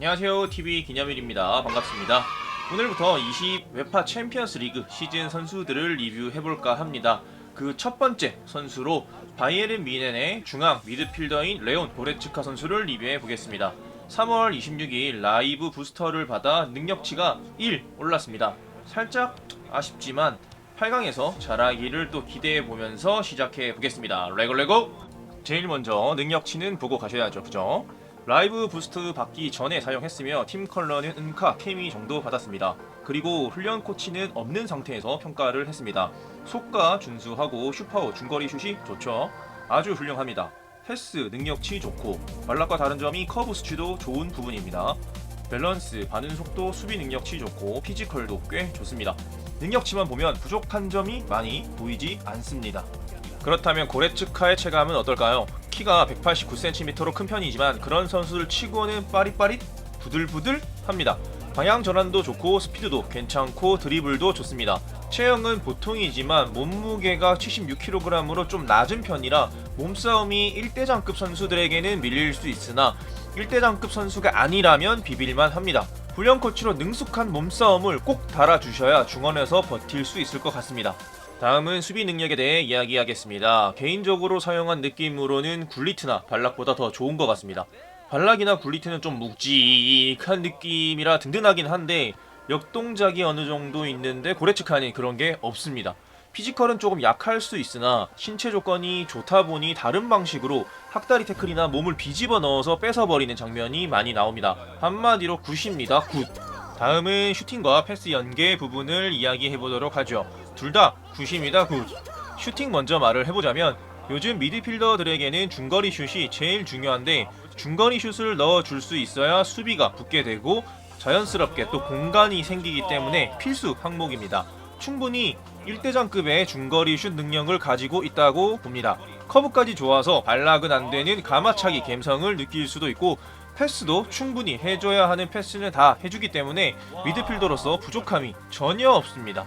안녕하세요. TV 기념일입니다. 반갑습니다. 오늘부터 20 웨파 챔피언스 리그 시즌 선수들을 리뷰해볼까 합니다. 그 첫 번째 선수로 바이에른 미넨의 중앙 미드필더인 레온 고레츠카 선수를 리뷰해보겠습니다. 3월 26일 라이브 부스터를 받아 능력치가 1 올랐습니다. 살짝 아쉽지만 8강에서 잘하기를 또 기대해보면서 시작해보겠습니다. 레고 레고 제일 먼저 능력치는 보고 가셔야죠 그죠? 라이브 부스트 받기 전에 사용했으며 팀 컬러는 은카, 케미 정도 받았습니다. 그리고 훈련 코치는 없는 상태에서 평가를 했습니다. 속가 준수하고 슈퍼 중거리 슛이 좋죠. 아주 훌륭합니다. 패스 능력치 좋고 발락과 다른 점이 커브 수치도 좋은 부분입니다. 밸런스, 반응 속도, 수비 능력치 좋고 피지컬도 꽤 좋습니다. 능력치만 보면 부족한 점이 많이 보이지 않습니다. 그렇다면 고레츠카의 체감은 어떨까요? 키가 189cm로 큰 편이지만 그런 선수를 치고는 빠릿빠릿 부들부들 합니다. 방향 전환도 좋고 스피드도 괜찮고 드리블도 좋습니다. 체형은 보통이지만 몸무게가 76kg으로 좀 낮은 편이라 몸싸움이 1대장급 선수들에게는 밀릴 수 있으나 1대장급 선수가 아니라면 비빌만 합니다. 훈련 코치로 능숙한 몸싸움을 꼭 달아주셔야 중원에서 버틸 수 있을 것 같습니다. 다음은 수비 능력에 대해 이야기하겠습니다. 개인적으로 사용한 느낌으로는 굴리트나 발락보다 더 좋은 것 같습니다. 발락이나 굴리트는 좀 묵직한 느낌이라 든든하긴 한데 역동작이 어느 정도 있는데 고레츠카는 그런 게 없습니다. 피지컬은 조금 약할 수 있으나 신체 조건이 좋다 보니 다른 방식으로 학다리 태클이나 몸을 뒤집어 넣어서 뺏어버리는 장면이 많이 나옵니다. 한마디로 굿입니다. 굿. 다음은 슈팅과 패스 연계 부분을 이야기해 보도록 하죠. 둘 다 굿입니다. 굿. 슈팅 먼저 말을 해보자면 요즘 미드필더들에게는 중거리 슛이 제일 중요한데 중거리 슛을 넣어줄 수 있어야 수비가 붙게 되고 자연스럽게 또 공간이 생기기 때문에 필수 항목입니다. 충분히 1대장급의 중거리 슛 능력을 가지고 있다고 봅니다. 커브까지 좋아서 발락은 안 되는 가마차기 감성을 느낄 수도 있고 패스도 충분히 해줘야 하는 패스는 다 해주기 때문에 미드필더로서 부족함이 전혀 없습니다.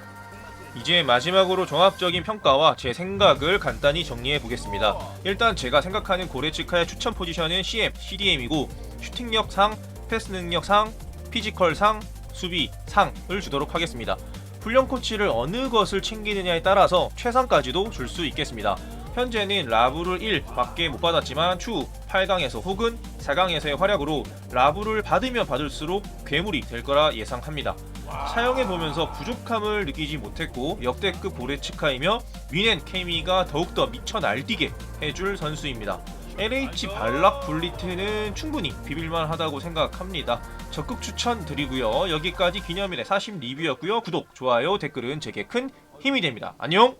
이제 마지막으로 종합적인 평가와 제 생각을 간단히 정리해 보겠습니다. 일단 제가 생각하는 고레츠카의 추천 포지션은 CM, CDM이고 슈팅력상, 패스 능력상, 피지컬상, 수비 상을 주도록 하겠습니다. 훈련 코치를 어느 것을 챙기느냐에 따라서 최상까지도 줄 수 있겠습니다. 현재는 라브를 1밖에 못 받았지만 추후 8강에서 혹은 4강에서의 활약으로 라브를 받으면 받을수록 괴물이 될 거라 예상합니다. 사용해 보면서 부족함을 느끼지 못했고 역대급 고레츠카이며 위넨 케미가 더욱더 미쳐 날뛰게 해줄 선수입니다. LH 발락 블리트는 충분히 비빌만 하다고 생각합니다. 적극 추천드리고요. 여기까지 기념일의 40 리뷰였고요. 구독, 좋아요, 댓글은 제게 큰 힘이 됩니다. 안녕.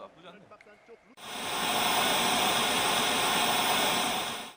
나쁘지 않네.